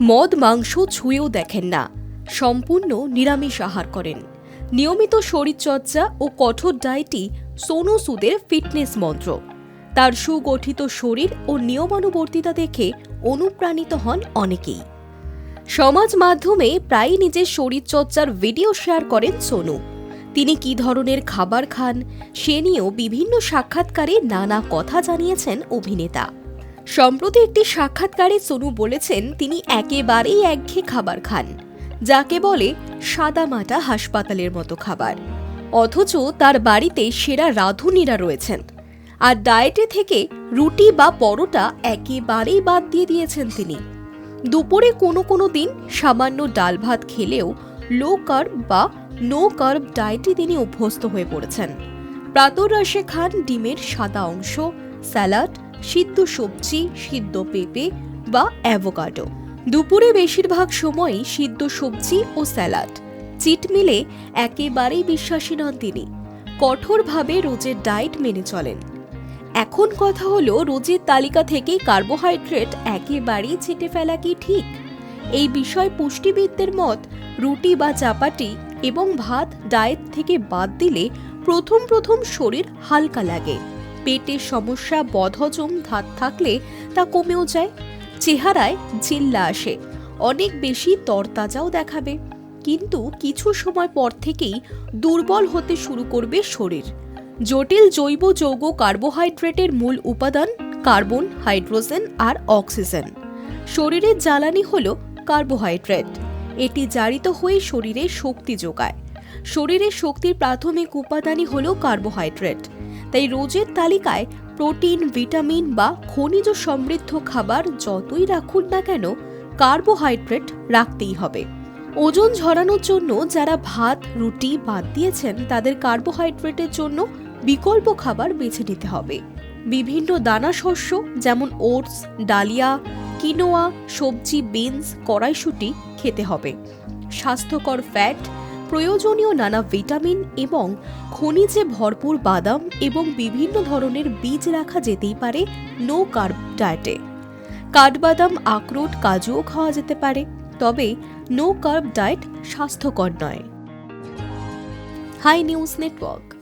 মদ মাংস ছুঁয়েও দেখেন না। সম্পূর্ণ নিরামিষ আহার করেন। নিয়মিত শরীরচর্চা ও কঠোর ডায়েটই সোনু সুদের ফিটনেস মন্ত্র। তার সুগঠিত শরীর ও নিয়মানুবর্তিতা দেখে অনুপ্রাণিত হন অনেকেই। সমাজ মাধ্যমে প্রায়ই নিজের শরীরচর্চার ভিডিও শেয়ার করেন সোনু। তিনি কী ধরনের খাবার খান, সে নিয়েও বিভিন্ন সাক্ষাৎকারে নানা কথা জানিয়েছেন অভিনেতা। সম্প্রতি একটি সাক্ষাৎকারে সোনু বলেছেন তিনি একেবারেই একঘেয়ে খাবার খান, যাকে বলে সাদামাটা হাসপাতালের মতো খাবার। অথচ তার বাড়িতে সেরা রাঁধুনিরা রয়েছেন। আর ডায়েটে থেকে রুটি বা পরোটা একেবারেই বাদ দিয়ে দিয়েছেন তিনি। দুপুরে কোনো কোনো দিন সামান্য ডাল ভাত খেলেও লো কার্ব বা নো কার্ব ডায়েটে তিনি অভ্যস্ত হয়ে পড়েছেন। প্রাতরাশে খান ডিমের সাদা অংশ, স্যালাড সিদ্ধ সবজি, সিদ্ধ পেঁপে বা অ্যাভোকাডো। দুপুরে বেশিরভাগ সময়ই সিদ্ধ সবজি ও স্যালাড। চিট মিলে একেবারেই বিশ্বাসী নন তিনি। কঠোরভাবে রোজের ডায়েট মেনে চলেন। এখন কথা হলো, রোজের তালিকা থেকে কার্বোহাইড্রেট একেবারেই ছেটে ফেলা কি ঠিক? এই বিষয় পুষ্টিবিদদের মত, রুটি বা চাপাটি এবং ভাত ডায়েট থেকে বাদ দিলে প্রথম প্রথম শরীর হালকা লাগে। পেটের সমস্যা, বদহজম, ধাত থাকলে তা কমেও যায়। চেহারায় জিল্লা আসে। অনেক বেশি তরতাজাও দেখাবে। কিন্তু কিছু সময় পর থেকেই দুর্বল হতে শুরু করবে শরীর। জটিল জৈব যৌগ কার্বোহাইড্রেটের মূল উপাদান কার্বন, হাইড্রোজেন আর অক্সিজেন। শরীরের জ্বালানি হল কার্বোহাইড্রেট। এটি জারিত হয়ে শরীরে শক্তি যোগায়। শরীরের শক্তির প্রাথমিক উপাদানই হল কার্বোহাইড্রেট। তাই রোজের তালিকায় প্রোটিন, ভিটামিন বা খনিজ সমৃদ্ধ খাবার যতই রাখুন না কেন, কার্বোহাইড্রেট রাখতেই হবে। ওজন ঝরানোর জন্য যারা ভাত, রুটি বাদ দিয়েছেন, তাদের কার্বোহাইড্রেটের জন্য বিকল্প খাবার বেছে নিতে হবে। বিভিন্ন দানা শস্য যেমন ওটস, ডালিয়া, কিনোয়া, সবজি, বিনস, কড়াইশুটি খেতে হবে। স্বাস্থ্যকর ফ্যাট প্রয়োজনীয় নানা ভিটামিন এবং খনিজে ভরপুর বাদাম এবং বিভিন্ন ধরনের বীজ রাখা যেতেই পারে নো কার্ব ডায়েটে। কাঠবাদাম, আখরোট, কাজুও খাওয়া যেতে পারে, তবে নো কার্ব ডায়েট স্বাস্থ্যকর নয়। Hi News Network.